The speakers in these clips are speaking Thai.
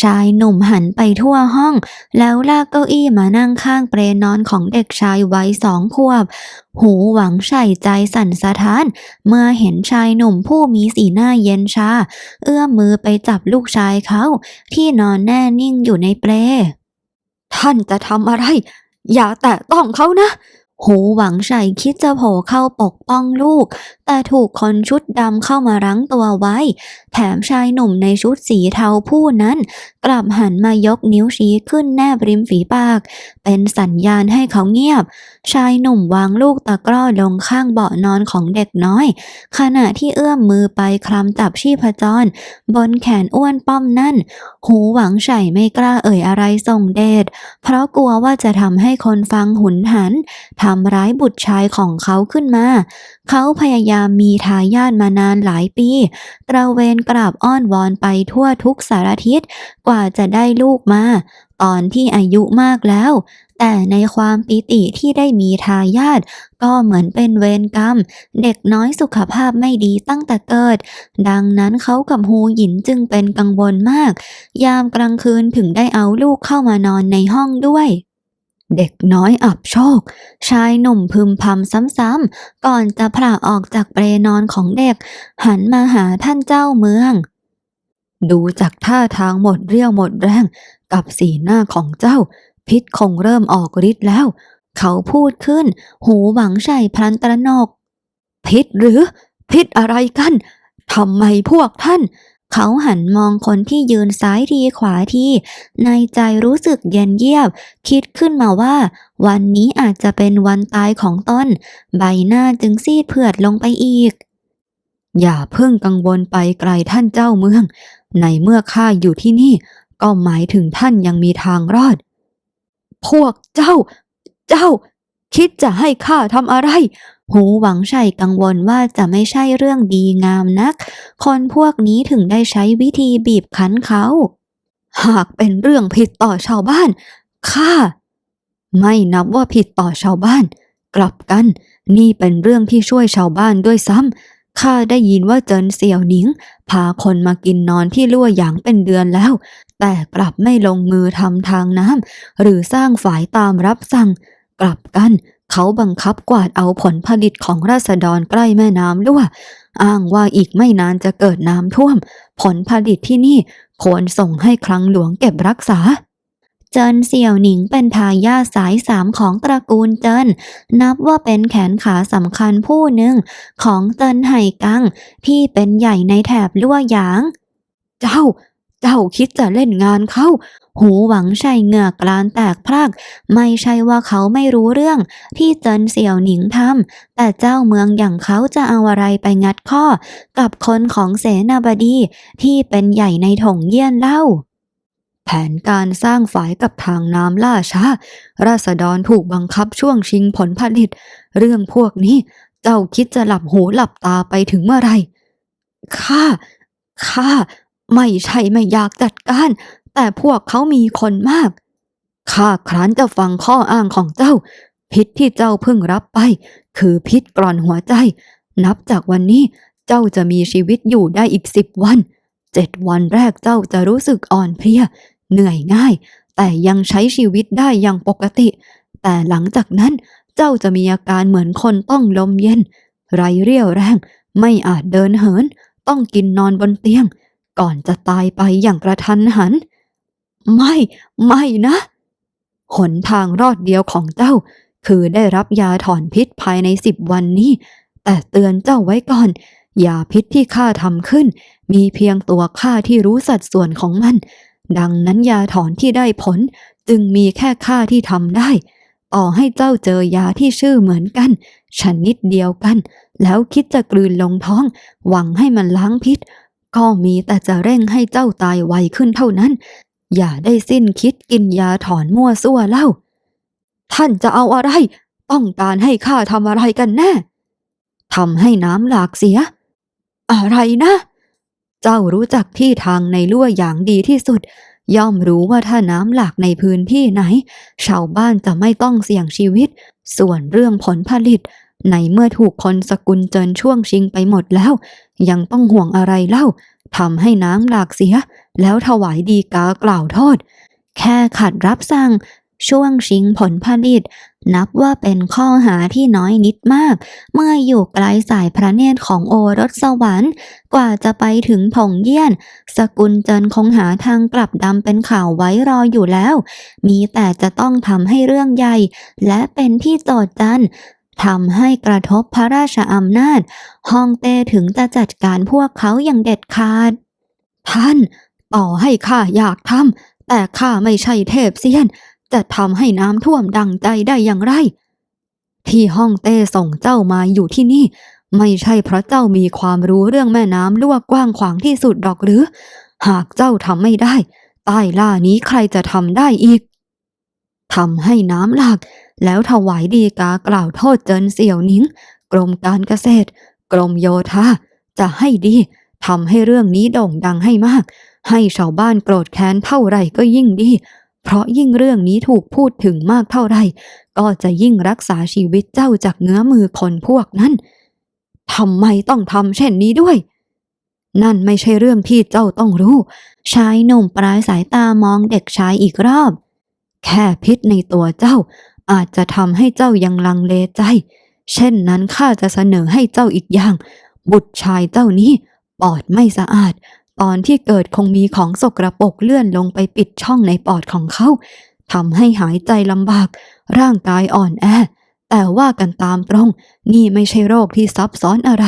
ชายหนุ่มหันไปทั่วห้อง แล้วลากเก้าอี้มานั่งข้างเปรนอนของเด็กชายวัยสองขวบ หูหวังใส่ใจสั่นสะท้าน เมื่อเห็นชายหนุ่มผู้มีสีหน้าเย็นชา เอื้อมมือไปจับลูกชายเขา ที่นอนแน่นิ่งอยู่ในเปลท่านจะทำอะไร อย่าแตะต้องเขานะ หูหวังใส่คิดจะโผล่เข้าปกป้องลูกแต่ถูกคนชุดดำเข้ามารั้งตัวไว้ แถมชายหนุ่มในชุดสีเทาผู้นั้น กลับหันมายกนิ้วชี้ขึ้นแนบริมฝีปาก เป็นสัญญาณให้เขาเงียบ ชายหนุ่มวางลูกตะกร้อลงข้างเบาะนอนของเด็กน้อย ขณะที่เอื้อมมือไปคลำจับชีพจร บนแขนอ้วนป้อมนั่น หูหวังไฉไม่กล้าเอ่ยอะไรส่งเดชเพราะกลัวว่าจะทำให้คนฟังหุนหันทำร้ายบุตรชายของเขาขึ้นมา เขาพยายามมีทายาทมานานหลายปี ตระเวนกราบอ้อนวอนไปทั่วทุกสารทิศกว่าจะได้ลูกมา ตอนที่อายุมากแล้ว แต่ในความปิติที่ได้มีทายาทก็เหมือนเป็นเวรกรรม เด็กน้อยสุขภาพไม่ดีตั้งแต่เกิด ดังนั้นเขากับฮูหยินจึงเป็นกังวลมาก ยามกลางคืนถึงได้เอาลูกเข้ามานอนในห้องด้วย เด็กน้อยอับโชค ชายหนุ่มพึมพำซ้ำๆ ก่อนจะผละออกจากเปรนอนของเด็ก หันมาหาท่านเจ้าเมือง ดูจากท่าทางหมดเรี่ยวหมดแรง กับสีหน้าของเจ้า พิษคงเริ่มออกฤทธิ์แล้ว เขาพูดขึ้น หูหวังใส่พลันตระนก พิษหรือ พิษอะไรกันทำไมพวกท่าน เขาหันมองคนที่ยืนซ้ายทีขวาที ในใจรู้สึกเย็นเยียบ คิดขึ้นมาว่า วันนี้อาจจะเป็นวันตายของตนใบหน้าจึงซีดเผือดลงไปอีก อย่าเพิ่งกังวลไปไกลท่านเจ้าเมือง ในเมื่อข้าอยู่ที่นี่ ก็หมายถึงท่านยังมีทางรอด พวกเจ้า เจ้า คิดจะให้ข้าทำอะไร หูหวังใช่กังวลว่าจะไม่ใช่เรื่องดีงามนัก คนพวกนี้ถึงได้ใช้วิธีบีบคั้นเขา หากเป็นเรื่องผิดต่อชาวบ้านข้าไม่นับว่าผิดต่อชาวบ้าน กลับกัน นี่เป็นเรื่องที่ช่วยชาวบ้านด้วยซ้ำข้าได้ยินว่าเจินเสี่ยวหนิง พาคนมากินนอนที่ลั่วหยางเป็นเดือนแล้ว แต่กลับไม่ลงมือทำทางน้ำหรือสร้างฝายตามรับสั่ง กลับกัน เขาบังคับกวาดเอาผลผลิตของราษฎรใกล้แม่น้ำลั่วอ้างว่าอีกไม่นานจะเกิดน้ำท่วม ผลผลิตที่นี่ควรส่งให้คลังหลวงเก็บรักษาเจินเสี่ยวหนิงเป็นทายาทสายสามของตระกูลเจินนับว่าเป็นแขนขาสำคัญผู้หนึ่งของเจินไห่กังที่เป็นใหญ่ในแถบลั่วหยาง เจ้า เจ้าคิดจะเล่นงานเขา หูหวังใช่เหงือกลานแตกพราก ไม่ใช่ว่าเขาไม่รู้เรื่อง ที่เจินเสี่ยวหนิงทำ แต่เจ้าเมืองอย่างเขาจะเอาอะไรไปงัดข้อ กับคนของเสนาบดีที่เป็นใหญ่ในถงเยี่ยนเล่าแผนการสร้างฝายกับทางน้ำล่าช้า ราษฎรถูกบังคับช่วงชิงผลผลิต เรื่องพวกนี้ เจ้าคิดจะหลับหูหลับตาไปถึงเมื่อไรข้าข้า ไม่ใช่ไม่อยากจัดการ แต่พวกเขามีคนมาก ข้าครั้นจะฟังข้ออ้างของเจ้า พิษที่เจ้าเพิ่งรับไป คือพิษกร่อนหัวใจ นับจากวันนี้เจ้าจะมีชีวิตอยู่ได้อีกสิบวัน เจ็ดวันแรกเจ้าจะรู้สึกอ่อนเพลีย เหนื่อยง่าย แต่ยังใช้ชีวิตได้อย่างปกติ แต่หลังจากนั้นเจ้าจะมีอาการเหมือนคนต้องลมเย็น ไรเรี่ยวแรง ไม่อาจเดินเหิน ต้องกินนอนบนเตียง ก่อนจะตายไปอย่างกระทันหัน ไม่ ไม่นะ หนทางรอดเดียวของเจ้า คือได้รับยาถอนพิษภายในสิบวันนี้ แต่เตือนเจ้าไว้ก่อน ยาพิษที่ข้าทำขึ้น มีเพียงตัวข้าที่รู้สัดส่วนของมัน ดังนั้นยาถอนที่ได้ผล จึงมีแค่ข้าที่ทำได้ ต่อให้เจ้าเจอยาที่ชื่อเหมือนกันชนิดเดียวกัน แล้วคิดจะกลืนลงท้อง หวังให้มันล้างพิษ ก็มีแต่จะเร่งให้เจ้าตายไวขึ้นเท่านั้น อย่าได้สิ้นคิดกินยาถอนมั่วซั่วเล่า ท่านจะเอาอะไร ต้องการให้ข้าทำอะไรกันแน่ทำให้น้ำหลากเสีย อะไรนะ เจ้ารู้จักที่ทางในลั่วอย่างดีที่สุด ย่อมรู้ว่าถ้าน้ำหลากในพื้นที่ไหน ชาวบ้านจะไม่ต้องเสี่ยงชีวิต ส่วนเรื่องผลผลิต ในเมื่อถูกคนสกุลเจินช่วงชิงไปหมดแล้ว ยังต้องห่วงอะไรเล่าทำให้น้ำหลากเสีย แล้วถวายดีกากล่าวโทษ แค่ขัดรับสั่ง ช่วงชิงผลผลิต นับว่าเป็นข้อหาที่น้อยนิดมาก เมื่ออยู่ไกลสายพระเนตรของโอรสสวรรค์ กว่าจะไปถึงผงเยี่ยน สกุลเจินคงหาทางกลับดำเป็นข่าวไว้รออยู่แล้ว มีแต่จะต้องทำให้เรื่องใหญ่ และเป็นที่โจทย์จัน ทำให้กระทบพระราชอำนาจฮ่องเต้ถึงจะจัดการพวกเขาอย่างเด็ดขาด ท่านต่อให้ข้าอยากทำแต่ข้าไม่ใช่เทพเซียน จะทำให้น้ำท่วมดังใจได้อย่างไร ที่ฮ่องเต้ส่งเจ้ามาอยู่ที่นี่ ไม่ใช่เพราะเจ้ามีความรู้เรื่องแม่น้ำลั่วกว้างขวางที่สุดดอกหรือ หากเจ้าทำไม่ได้ใต้ล่านี้ใครจะทำได้อีก ทำให้น้ำหลาก แล้วถวายดีกากล่าวโทษเจินเสี่ยวหนิง กรมการเกษตร กรมโยธาจะให้ดีทำให้เรื่องนี้โด่งดังให้มาก ให้ชาวบ้านโกรธแค้นเท่าไหร่ก็ยิ่งดี เพราะยิ่งเรื่องนี้ถูกพูดถึงมากเท่าไหร่ก็จะยิ่งรักษาชีวิตเจ้าจากเงื้อมือคนพวกนั้นทำไมต้องทำเช่นนี้ด้วย นั่นไม่ใช่เรื่องที่เจ้าต้องรู้ ชายหนุ่มปลายสายตามองเด็กชายอีกรอบ แค่พิษในตัวเจ้า อาจจะทำให้เจ้ายังลังเลใจ เช่นนั้นข้าจะเสนอให้เจ้าอีกอย่าง บุตรชายเจ้านี้ปอดไม่สะอาด ตอนที่เกิดคงมีของสกรปรกเลื่อนลงไปปิดช่องในปอดของเขาทำให้หายใจลำบาก ร่างกายอ่อนแอ แต่ว่ากันตามตรง นี่ไม่ใช่โรคที่ซับซ้อนอะไร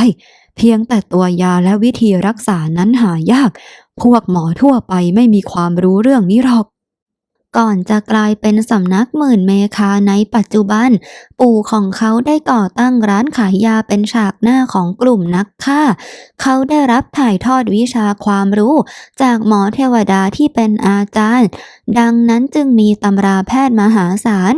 เพียงแต่ตัวยาและวิธีรักษานั้นหายาก พวกหมอทั่วไปไม่มีความรู้เรื่องนี้หรอก ก่อนจะกลายเป็นสำนักหมื่นเมคาในปัจจุบัน ปู่ของเขาได้ก่อตั้งร้านขายยาเป็นฉากหน้าของกลุ่มนักฆ่า เขาได้รับถ่ายทอดวิชาความรู้ จากหมอเทวดาที่เป็นอาจารย์ ดังนั้นจึงมีตำราแพทย์มหาศาล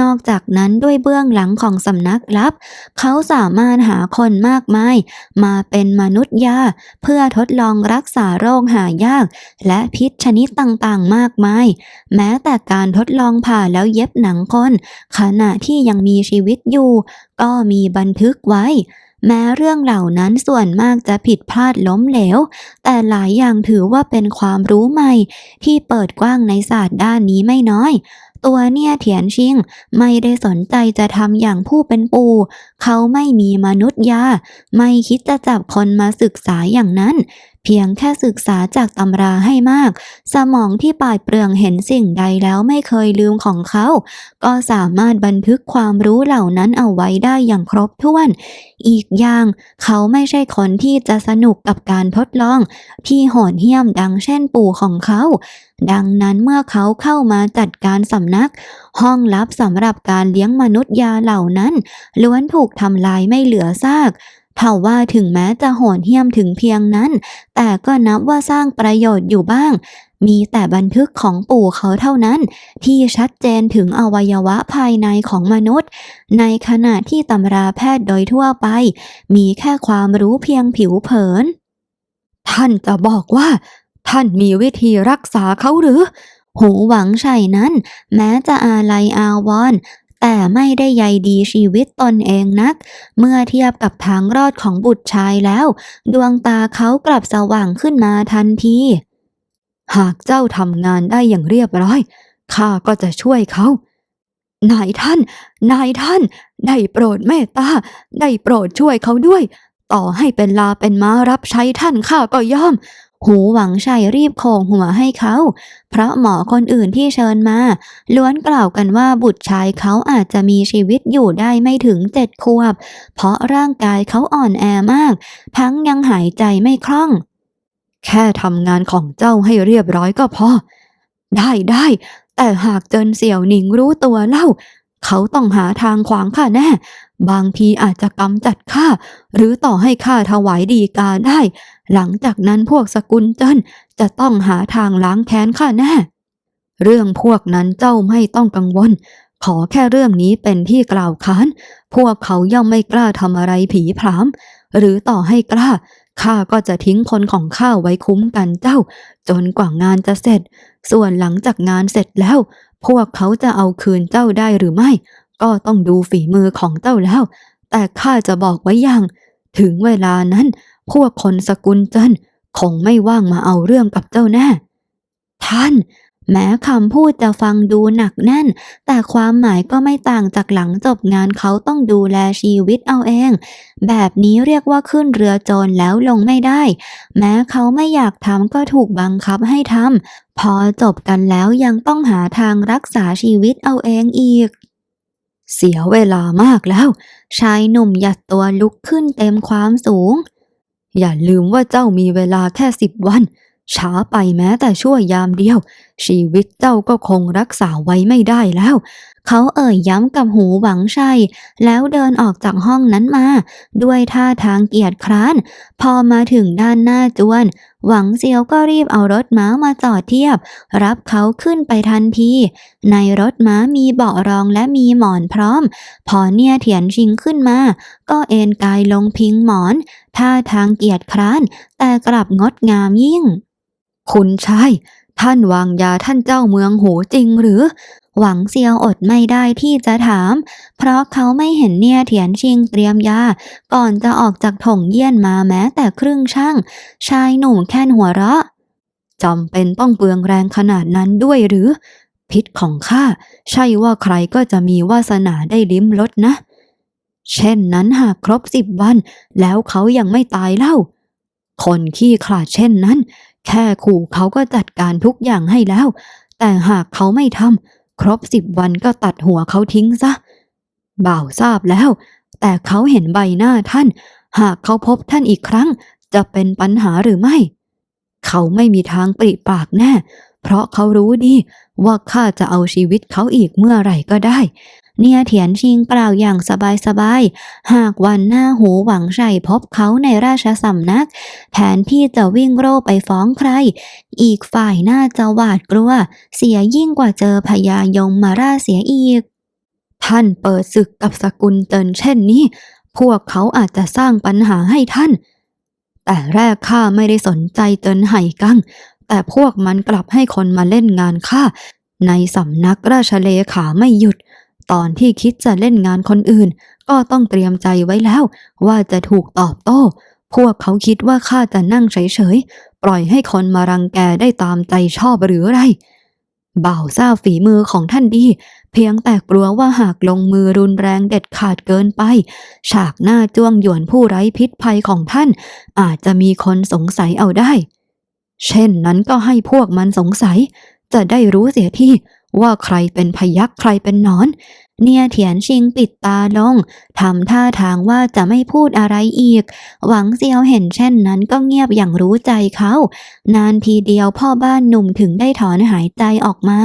นอกจากนั้นด้วยเบื้องหลังของสำนักลับ เขาสามารถหาคนมากมาย มาเป็นมนุษย์ยา เพื่อทดลองรักษาโรคหายาก และพิษชนิดต่างๆ มากมาย แม้แต่การทดลองผ่าแล้วเย็บหนังคน ขณะที่ยังมีชีวิตอยู่ ก็มีบันทึกไว้ แม้เรื่องเหล่านั้นส่วนมากจะผิดพลาดล้มเหลว แต่หลายอย่างถือว่าเป็นความรู้ใหม่ ที่เปิดกว้างในศาสตร์ด้านนี้ไม่น้อยตัวเนี่ยเถียนชิงไม่ได้สนใจจะทำอย่างผู้เป็นปู่ เขาไม่มีมนุษย์ยา ไม่คิดจะจับคนมาศึกษาอย่างนั้น พียงแค่ศึกษาจากตำราให้มาก สมองที่ปราดเปรืองเห็นสิ่งใดแล้วไม่เคยลืมของเขา ก็สามารถบันทึกความรู้เหล่านั้นเอาไว้ได้อย่างครบถ้วน อีกอย่าง เขาไม่ใช่คนที่จะสนุกกับการทดลอง ที่โหดเหี้ยมดังเช่นปู่ของเขา ดังนั้นเมื่อเขาเข้ามาจัดการสำนัก ห้องลับสำหรับการเลี้ยงมนุษย์ยาเหล่านั้น ล้วนถูกทำลายไม่เหลือซาก เท่าว่าถึงแม้จะโหดเหี้ยมถึงเพียงนั้น แต่ก็นับว่าสร้างประโยชน์อยู่บ้าง มีแต่บันทึกของปู่เขาเท่านั้น ที่ชัดเจนถึงอวัยวะภายในของมนุษย์ ในขณะที่ตำราแพทย์โดยทั่วไป มีแค่ความรู้เพียงผิวเผิน ท่านจะบอกว่า ท่านมีวิธีรักษาเขาหรือหูหวังไฉนั้น แม้จะอาลัยอาวร แต่ไม่ได้ใยดีชีวิตตนเองนัก เมื่อเทียบกับทางรอดของบุตรชายแล้ว ดวงตาเขากลับสว่างขึ้นมาทันที หากเจ้าทำงานได้อย่างเรียบร้อยข้าก็จะช่วยเขา นายท่าน นายท่าน ได้โปรดเมตตา ได้โปรดช่วยเขาด้วย ต่อให้เป็นลาเป็นม้ารับใช้ท่านข้าก็ยอม หูหวังชัยรีบโค้งหัวให้เขา เพราะหมอคนอื่นที่เชิญมา ล้วนกล่าวกันว่าบุตรชายเขาอาจจะมีชีวิตอยู่ได้ไม่ถึงเจ็ดขวบ เพราะร่างกายเขาอ่อนแอมาก ทั้งยังหายใจไม่คล่อง แค่ทำงานของเจ้าให้เรียบร้อยก็พอ ได้ได้แต่หากเจินเสี่ยวหนิงรู้ตัวเล่า เขาต้องหาทางขวางข้าแน่ บางทีอาจจะกำจัดข้าหรือต่อให้ข้าถวายดีกาได้ หลังจากนั้นพวกสกุลเจิ้นจะต้องหาทางล้างแค้นข้าแน่ เรื่องพวกนั้นเจ้าไม่ต้องกังวล ขอแค่เรื่องนี้เป็นที่กล่าวค้าน พวกเขาย่อมไม่กล้าทำอะไรผีพรามหรือต่อให้กล้าข้าก็จะทิ้งคนของข้าไว้คุ้มกันเจ้า จนกว่างานจะเสร็จ ส่วนหลังจากงานเสร็จแล้ว พวกเขาจะเอาคืนเจ้าได้หรือไม่ ก็ต้องดูฝีมือของเจ้าแล้ว แต่ข้าจะบอกไว้อย่าง ถึงเวลานั้น พวกคนสกุลเจันคงไม่ว่างมาเอาเรื่องกับเจ้าแน่ ท่าน แม้คำพูดจะฟังดูหนักแน่น แต่ความหมายก็ไม่ต่างจากหลังจบงานเขาต้องดูแลชีวิตเอาเอง แบบนี้เรียกว่าขึ้นเรือโจรแล้วลงไม่ได้ แม้เขาไม่อยากทำก็ถูกบังคับให้ทำพอจบกันแล้วยังต้องหาทางรักษาชีวิตเอาเองอีกเสียเวลามากแล้ว ชายหนุ่มหยัดตัวลุกขึ้นเต็มความสูง อย่าลืมว่าเจ้ามีเวลาแค่สิบวัน ช้าไปแม้แต่ชั่วยามเดียว ชีวิตเจ้าก็คงรักษาไว้ไม่ได้แล้ว เขาเอ่ยย้ำกับหูหวังชัย แล้วเดินออกจากห้องนั้นมา ด้วยท่าทางเกียจคร้าน พอมาถึงด้านหน้าจวน หวังเซียวก็รีบเอารถม้ามาจอดเทียบ รับเขาขึ้นไปทันที ในรถม้ามีเบาะรองและมีหมอนพร้อม พอเนี่ยเถียนชิงขึ้นมา ก็เอนกายลงพิงหมอน ท่าทางเกียจคร้าน แต่กลับงดงามยิ่ง คุณชายท่านวางยาท่านเจ้าเมืองหูจริงหรือ หวังเซียวอดไม่ได้ที่จะถาม เพราะเขาไม่เห็นเนี่ยเถียนชิงเตรียมยา ก่อนจะออกจากถงเยี่ยนมาแม้แต่ครึ่งช่าง ชายหนุ่มแค่นหัวเราะจำเป็นต้องเปลืองแรงขนาดนั้นด้วยหรือ พิษของข้าใช่ว่าใครก็จะมีวาสนาได้ลิ้มรสนะ เช่นนั้นหากครบสิบวัน แล้วเขายังไม่ตายเล่า คนขี้ขลาดเช่นนั้น แค่ขู่เขาก็จัดการทุกอย่างให้แล้ว แต่หากเขาไม่ทำ ครบสิบวันก็ตัดหัวเขาทิ้งซะ บ่าวทราบแล้ว แต่เขาเห็นใบหน้าท่าน หากเขาพบท่านอีกครั้ง จะเป็นปัญหาหรือไม่ เขาไม่มีทางปริปากแน่ เพราะเขารู้ดีว่าข้าจะเอาชีวิตเขาอีกเมื่อไหร่ก็ได้ เนี่ยเถียนชิงกล่าวอย่างสบายๆ หากวันหน้าหูหวังชัยพบเขาในราชสำนักแทนที่จะวิ่งโร่ไปฟ้องใคร อีกฝ่ายน่าจะหวาดกลัว เสียยิ่งกว่าเจอพญายมมาราเสียอีก ท่านเปิดศึกกับสกุลเจินเช่นนี้ พวกเขาอาจจะสร้างปัญหาให้ท่าน แต่แรกข้าไม่ได้สนใจเจินไห่กังแต่พวกมันกลับให้คนมาเล่นงานข้าในสำนักราชเลขาไม่หยุด ตอนที่คิดจะเล่นงานคนอื่น ก็ต้องเตรียมใจไว้แล้วว่าจะถูกตอบโต้ พวกเขาคิดว่าข้าจะนั่งเฉยๆ ปล่อยให้คนมารังแกได้ตามใจชอบหรืออะไรบ่าวทราบฝีมือของท่านดี เพียงแต่กลัวว่าหากลงมือรุนแรงเด็ดขาดเกินไป ฉากหน้าจ้วงหยวนผู้ไร้พิษภัยของท่าน อาจจะมีคนสงสัยเอาได้ เช่นนั้นก็ให้พวกมันสงสัย จะได้รู้เสียที่ ว่าใครเป็นพยักใครเป็นนอน เนี่ยเถียนชิงปิดตาลงทำท่าทางว่าจะไม่พูดอะไรอีก หวังเซียวเห็นเช่นนั้นก็เงียบอย่างรู้ใจเขา นานทีเดียวพ่อบ้านหนุ่มถึงได้ถอนหายใจออกมา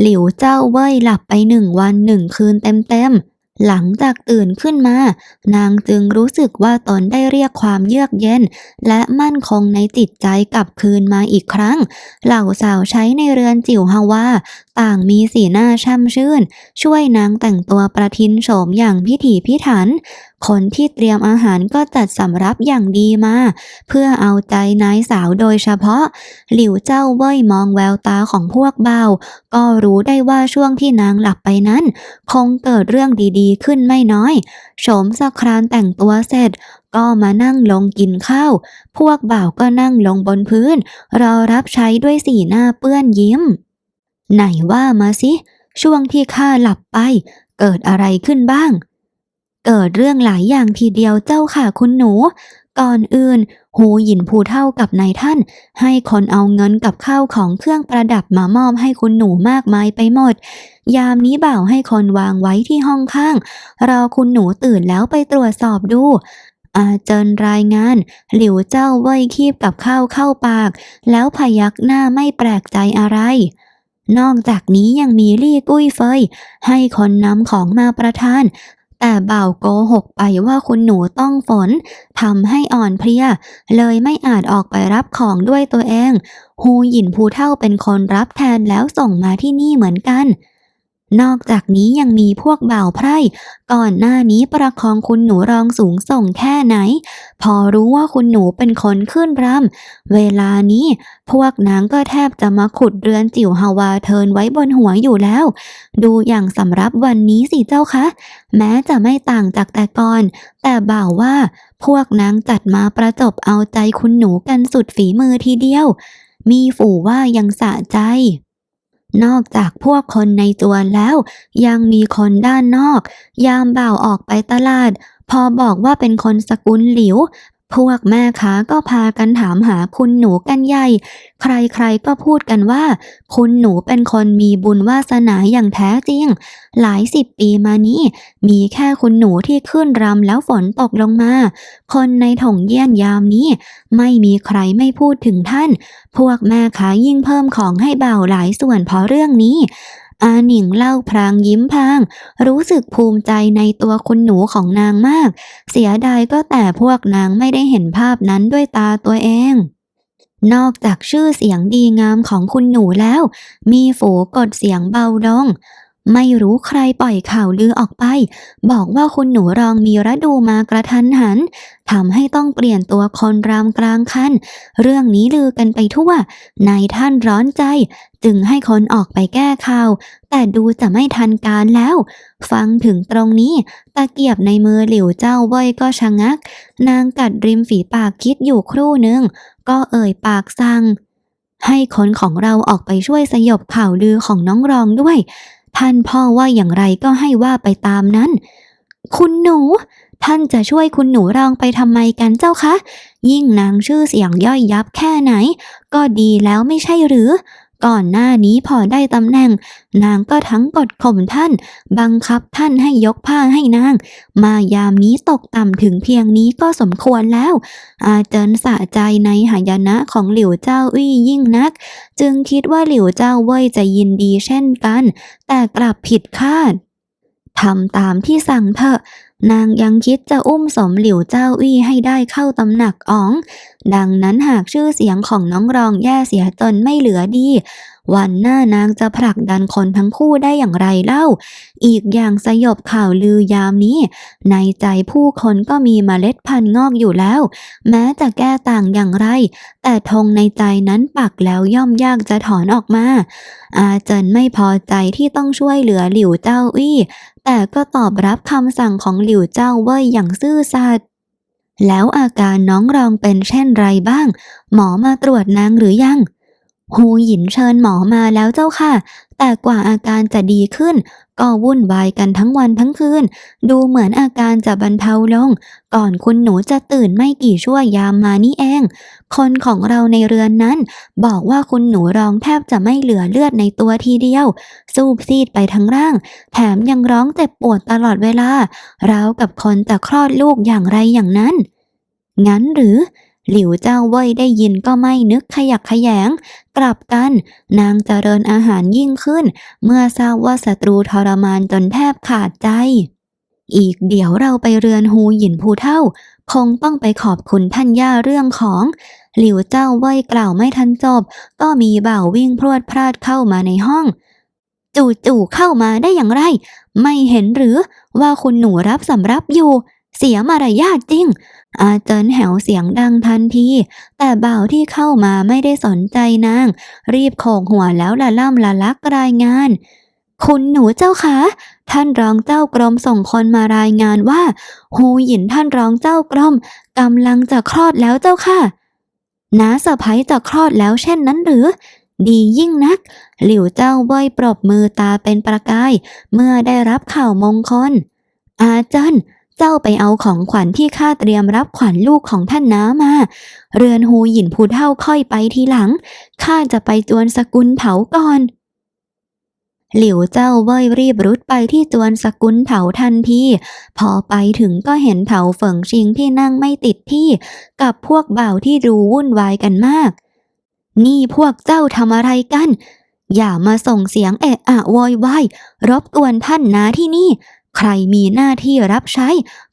หลิวเจ้าเว่ยหลับไปหนึ่งวันหนึ่งคืนเต็มๆ หลังจากตื่นขึ้นมา นางจึงรู้สึกว่าตนได้เรียกความเยือกเย็น และมั่นคงในจิตใจกลับคืนมาอีกครั้ง เหล่าสาวใช้ในเรือนจิ๋วฮาวาต่างมีสีหน้าช่ำชื่น ช่วยนางแต่งตัวประทินโฉมอย่างพิถีพิถัน คนที่เตรียมอาหารก็จัดสำรับอย่างดีมา เพื่อเอาใจนายสาวโดยเฉพาะ หลิวเจ้าเว่ยมองแววตาของพวกเบา ก็รู้ได้ว่าช่วงที่นางหลับไปนั้น คงเกิดเรื่องดีๆขึ้นไม่น้อยโฉมสครานแต่งตัวเสร็จก็มานั่งลงกินข้าว พวกบ่าวก็นั่งลงบนพื้น รอรับใช้ด้วยสีหน้าเปื้อนยิ้ม ไหนว่ามาสิ ช่วงที่ข้าหลับไป เกิดอะไรขึ้นบ้าง เกิดเรื่องหลายอย่างทีเดียวเจ้าค่ะคุณหนู ก่อนอื่น หูหยินผู้เท่ากับนายท่าน ให้คนเอาเงินกับข้าวของเครื่องประดับมามอบให้คุณหนูมากมายไปหมด ยามนี้บ่าวให้คนวางไว้ที่ห้องข้างรอคุณหนูตื่นแล้วไปตรวจสอบดู อาเจินรายงาน หลิวเจ้าเว่ยคีบกับข้าวเข้าปาก แล้วพยักหน้าไม่แปลกใจอะไรนอกจากนี้ยังมีลี่กุ้ยเฟยให้คนนำของมาประทาน แต่บ่าวโกหกไปว่าคุณหนูต้องฝนทำให้อ่อนเพลีย เลยไม่อาจออกไปรับของด้วยตัวเอง ฮูหยินผู้เท่าเป็นคนรับแทนแล้วส่งมาที่นี่เหมือนกัน นอกจากนี้ยังมีพวกบ่าวไพร่ ก่อนหน้านี้ประคองคุณหนูรองสูงส่งแค่ไหน พอรู้ว่าคุณหนูเป็นคนขึ้นรำเวลานี้ พวกนางก็แทบจะมาขุดเรือนจิ๋วฮาวาเทินไว้บนหัวอยู่แล้ว ดูอย่างสำรับวันนี้สิเจ้าคะ แม้จะไม่ต่างจากแต่ก่อน แต่บ่าวว่า พวกนางจัดมาประจบเอาใจคุณหนูกันสุดฝีมือทีเดียว มีฝูว่ายังสะใจ นอกจากพวกคนในจวนแล้ว ยังมีคนด้านนอก ยามบ่าวออกไปตลาด พอบอกว่าเป็นคนสกุลหลิว พวกแม่ค้าก็พากันถามหาคุณหนูกันใหญ่ ใครๆก็พูดกันว่า คุณหนูเป็นคนมีบุญวาสนาอย่างแท้จริง หลายสิบปีมานี้ มีแค่คุณหนูที่ขึ้นรำแล้วฝนตกลงมา คนในถงเยี่ยนยามนี้ ไม่มีใครไม่พูดถึงท่าน พวกแม่ค้ายิ่งเพิ่มของให้เบาหลายส่วนเพราะเรื่องนี้ อาหนิงเล่าพรางยิ้มพาง รู้สึกภูมิใจในตัวคุณหนูของนางมาก เสียดายก็แต่พวกนางไม่ได้เห็นภาพนั้นด้วยตาตัวเองนอกจากชื่อเสียงดีงามของคุณหนูแล้ว มีฝูกดเสียงเบาลง ไม่รู้ใครปล่อยข่าวลือออกไป บอกว่าคุณหนูรองมีระดูมากระทันหันทำให้ต้องเปลี่ยนตัวคนรามกลางคัน เรื่องนี้ลือกันไปทั่วนายท่านร้อนใจ จึงให้คนออกไปแก้ข่าว แต่ดูจะไม่ทันการแล้ว ฟังถึงตรงนี้ ตะเกียบในมือหลิวเจ้าเว่ยก็ชะงัก นางกัดริมฝีปากคิดอยู่ครู่หนึ่ง ก็เอ่ยปากสั่งให้คนของเราออกไปช่วยสยบข่าวลือของน้องรองด้วย ท่านพ่อว่าอย่างไรก็ให้ว่าไปตามนั้น คุณหนู ท่านจะช่วยคุณหนูรองไปทำไมกันเจ้าคะ ยิ่งนางชื่อเสียงย่อยยับแค่ไหน ก็ดีแล้วไม่ใช่หรือ ก่อนหน้านี้พอได้ตำแหน่ง นางก็ทั้งกดข่มท่าน บังคับท่านให้ยกผ้าให้นาง มายามนี้ตกต่ำถึงเพียงนี้ก็สมควรแล้ว อาเจินสะใจในหายนะของหลิวเจ้าอี้ยิ่งนัก จึงคิดว่าหลิวเจ้าเว่ยจะยินดีเช่นกัน แต่กลับผิดคาดทำตามที่สั่งเถอะ นางยังคิดจะอุ้มสมหลิวเจ้าอี้ให้ได้เข้าตำหนักอ๋อง ดังนั้นหากชื่อเสียงของน้องรองแย่เสียจนไม่เหลือดีวันหน้านางจะผลักดันคนทั้งคู่ได้อย่างไรเล่า อีกอย่างสยบข่าวลือยามนี้ ในใจผู้คนก็มีเมล็ดพันธุ์งอกอยู่แล้ว แม้จะแก้ต่างอย่างไร แต่ธงในใจนั้นปักแล้วย่อมยากจะถอนออกมา อาเจินไม่พอใจที่ต้องช่วยเหลือหลิวเจ้าอี้แต่ก็ตอบรับคำสั่งของหลิวเจ้าเว่ยอย่างซื่อสัตย์แล้วอาการน้องรองเป็นเช่นไรบ้าง หมอมาตรวจนางหรือยัง ฮูหยินเชิญหมอมาแล้วเจ้าค่ะ แต่กว่าอาการจะดีขึ้น ก็วุ่นวายกันทั้งวันทั้งคืน ดูเหมือนอาการจะบรรเทาลง ก่อนคุณหนูจะตื่นไม่กี่ชั่วยามมานี่เอง คนของเราในเรือนนั้น บอกว่าคุณหนูร้องแทบจะไม่เหลือเลือดในตัวทีเดียว สูบซีดไปทั้งร่าง แถมยังร้องเจ็บปวดตลอดเวลา ราวกับคนจะคลอดลูกอย่างไรอย่างนั้น งั้นหรือ หลิวเจ้าเว่ยได้ยินก็ไม่นึกขยักขยง กลับกัน นางเจริญอาหารยิ่งขึ้น เมื่อทราบว่าศัตรูทรมานจนแทบขาดใจ อีกเดี๋ยวเราไปเรือนฮูหยินผู้เท่า คงต้องไปขอบคุณท่านย่าเรื่องของ หลิวเจ้าเว่ยกล่าวไม่ทันจบ ก็มีบ่าววิ่งพรวดพลาดเข้ามาในห้อง จู่ๆเข้ามาได้อย่างไร ไม่เห็นหรือว่าคุณหนูรับสำรับอยู่ เสียมารยาทจริง อาเจินแหวเสียงดังทันที แต่บ่าวที่เข้ามาไม่ได้สนใจนาง รีบโขกหัวแล้วละล่ำละลักรายงาน คุณหนูเจ้าคะ ท่านรองเจ้ากรมส่งคนมารายงานว่าฮูหยินท่านรองเจ้ากรมกำลังจะคลอดแล้วเจ้าค่ะน้าสะพ้ยจะคลอดแล้วเช่นนั้นหรือ ดียิ่งนัก หลิวเจ้าเว่ยปรบมือตาเป็นประกาย เมื่อได้รับข่าวมงคล อาเจิน เจ้าไปเอาของขวัญที่ข้าเตรียมรับขวัญลูกของท่านน้ามา เรือนฮูหยินผู้เท่าค่อยไปทีหลัง ข้าจะไปจวนสกุลเถาก่อน หลิวเจ้าเว่ยรีบรุดไปที่จวนสกุลเถาทันที พอไปถึงก็เห็นเถาเฟิงชิงที่นั่งไม่ติดที่ กับพวกบ่าวที่ดูวุ่นวายกันมาก นี่พวกเจ้าทำอะไรกันอย่ามาส่งเสียงเอะอะโวยวายรบกวนท่านนาที่นี่ ใครมีหน้าที่รับใช้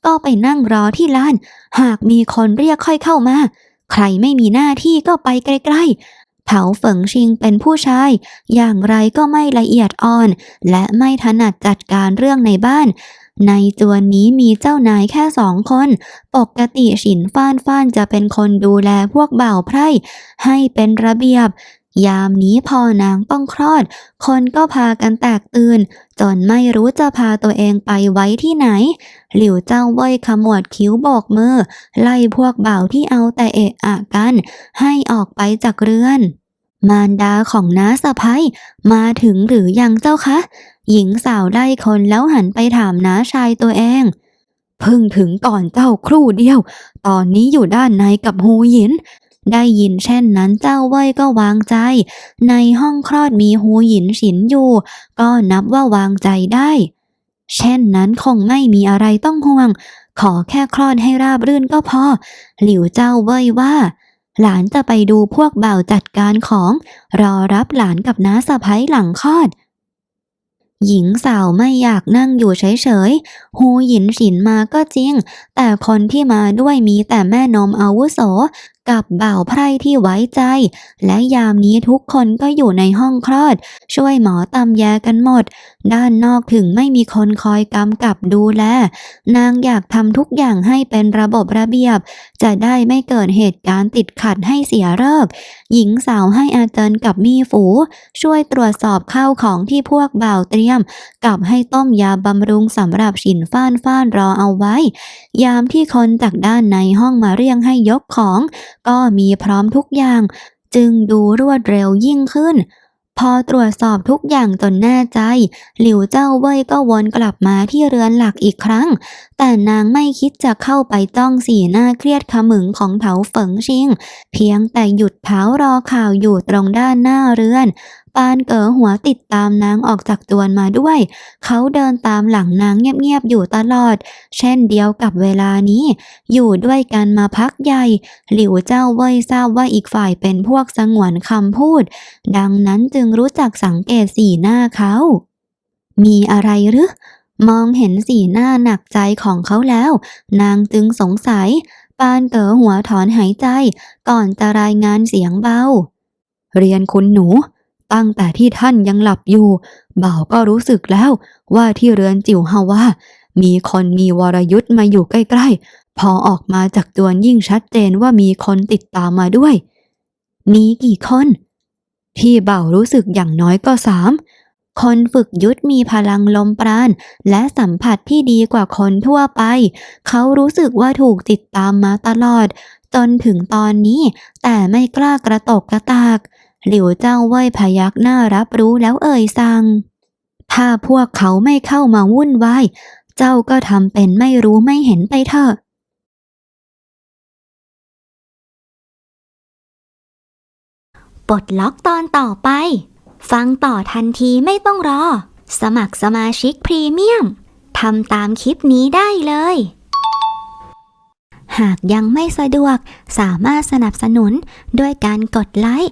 ก็ไปนั่งรอที่ลาน หากมีคนเรียกค่อยเข้ามา ใครไม่มีหน้าที่ก็ไปไกลๆเถาเฝิงชิงเป็นผู้ชาย อย่างไรก็ไม่ละเอียดอ่อน และไม่ถนัดจัดการเรื่องในบ้าน ในจวนนี้มีเจ้านายแค่สองคน ปกติฉินฟ้านฟ้านจะเป็นคนดูแลพวกบ่าวไพร่ ให้เป็นระเบียบ ยามนี้พอนางต้องคลอด คนก็พากันแตกตื่น จนไม่รู้จะพาตัวเองไปไว้ที่ไหน หลิวเจ้าเว่ยขมวดคิ้วโบกมือ ไล่พวกบ่าวที่เอาแต่เอะอะกัน ให้ออกไปจากเรือน มารดาของน้าสะพ้ยมาถึงหรือยังเจ้าคะ หญิงสาวไล่คนแล้วหันไปถามน้าชายตัวเองเพิ่งถึงก่อนเจ้าครู่เดียว ตอนนี้อยู่ด้านในกับฮูหยิน ได้ยินเช่นนั้นเจ้าเว่ยก็วางใจ ในห้องคลอดมีฮูหยินฉินอยู่ ก็นับว่าวางใจได้ เช่นนั้นคงไม่มีอะไรต้องห่วง ขอแค่คลอดให้ราบรื่นก็พอ หลิวเจ้าเว่ยว่า หลานจะไปดูพวกเบ่าจัดการของ รอรับหลานกับน้าสะพ้ยหลังคลอดหญิงสาวไม่อยากนั่งอยู่เฉยๆฮูหยินฉินมาก็จริง แต่คนที่มาด้วยมีแต่แม่นมอาวุโส กับบ่าวไพร่ที่ไว้ใจ และยามนี้ทุกคนก็อยู่ในห้องคลอด ช่วยหมอตำแยกันหมด ด้านนอกถึงไม่มีคนคอยกำกับดูแล นางอยากทำทุกอย่างให้เป็นระบบระเบียบ จะได้ไม่เกิดเหตุการณ์ติดขัดให้เสียเลิกหญิงสาวให้อาเจินกับมีฝู ช่วยตรวจสอบข้าวของที่พวกบ่าวเตรียม กับให้ต้มยาบำรุงสำหรับฉินฟ้านฟ้านรอเอาไว้ ยามที่คนจากด้านในห้องมาเรียกให้ยกของ ก็มีพร้อมทุกอย่าง จึงดูรวดเร็วยิ่งขึ้น พอตรวจสอบทุกอย่างจนแน่ใจ หลิวเจ้าเว่ยก็วนกลับมาที่เรือนหลักอีกครั้ง แต่นางไม่คิดจะเข้าไปจ้องสีหน้าเครียดขมึงของเถาเฝิงชิง เพียงแต่หยุดเท้ารอข่าวอยู่ตรงด้านหน้าเรือน ปานเก๋อหัวติดตามนางออกจากจวนมาด้วย เขาเดินตามหลังนางเงียบๆอยู่ตลอด เช่นเดียวกับเวลานี้ อยู่ด้วยกันมาพักใหญ่ หลิวเจ้าเว่ยทราบว่าอีกฝ่ายเป็นพวกสงวนคำพูด ดังนั้นจึงรู้จักสังเกตสีหน้าเขา มีอะไรหรือ มองเห็นสีหน้าหนักใจของเขาแล้ว นางจึงสงสัย ปานเก๋อหัวถอนหายใจ ก่อนจะรายงานเสียงเบา เรียนคุณหนู ตั้งแต่ที่ท่านยังหลับอยู่บ่าวก็รู้สึกแล้วว่าที่เรือนจิ๋วฮาว่า มีคนมีวรยุทธ์มาอยู่ใกล้ๆ พอออกมาจากจวนยิ่งชัดเจนว่ามีคนติดตามมาด้วย มีกี่คนที่เบ่ารู้สึกอย่างน้อยก็สามคนฝึกยุทธมีพลังลมปราณ และสัมผัสที่ดีกว่าคนทั่วไป เขารู้สึกว่าถูกติดตามมาตลอด จนถึงตอนนี้ แต่ไม่กล้ากระตกกระตาก หลิวเจ้าเว่ยพยักหน้ารับรู้แล้วเอ่ยสั่ง ถ้าพวกเขาไม่เข้ามาวุ่นวาย เจ้าก็ทำเป็นไม่รู้ไม่เห็นไปเถอะปลดล็อกตอนต่อไป ฟังต่อทันทีไม่ต้องรอ สมัครสมาชิกพรีเมียมทำตามคลิปนี้ได้เลย หากยังไม่สะดวกสามารถสนับสนุนด้วยการกดไลค์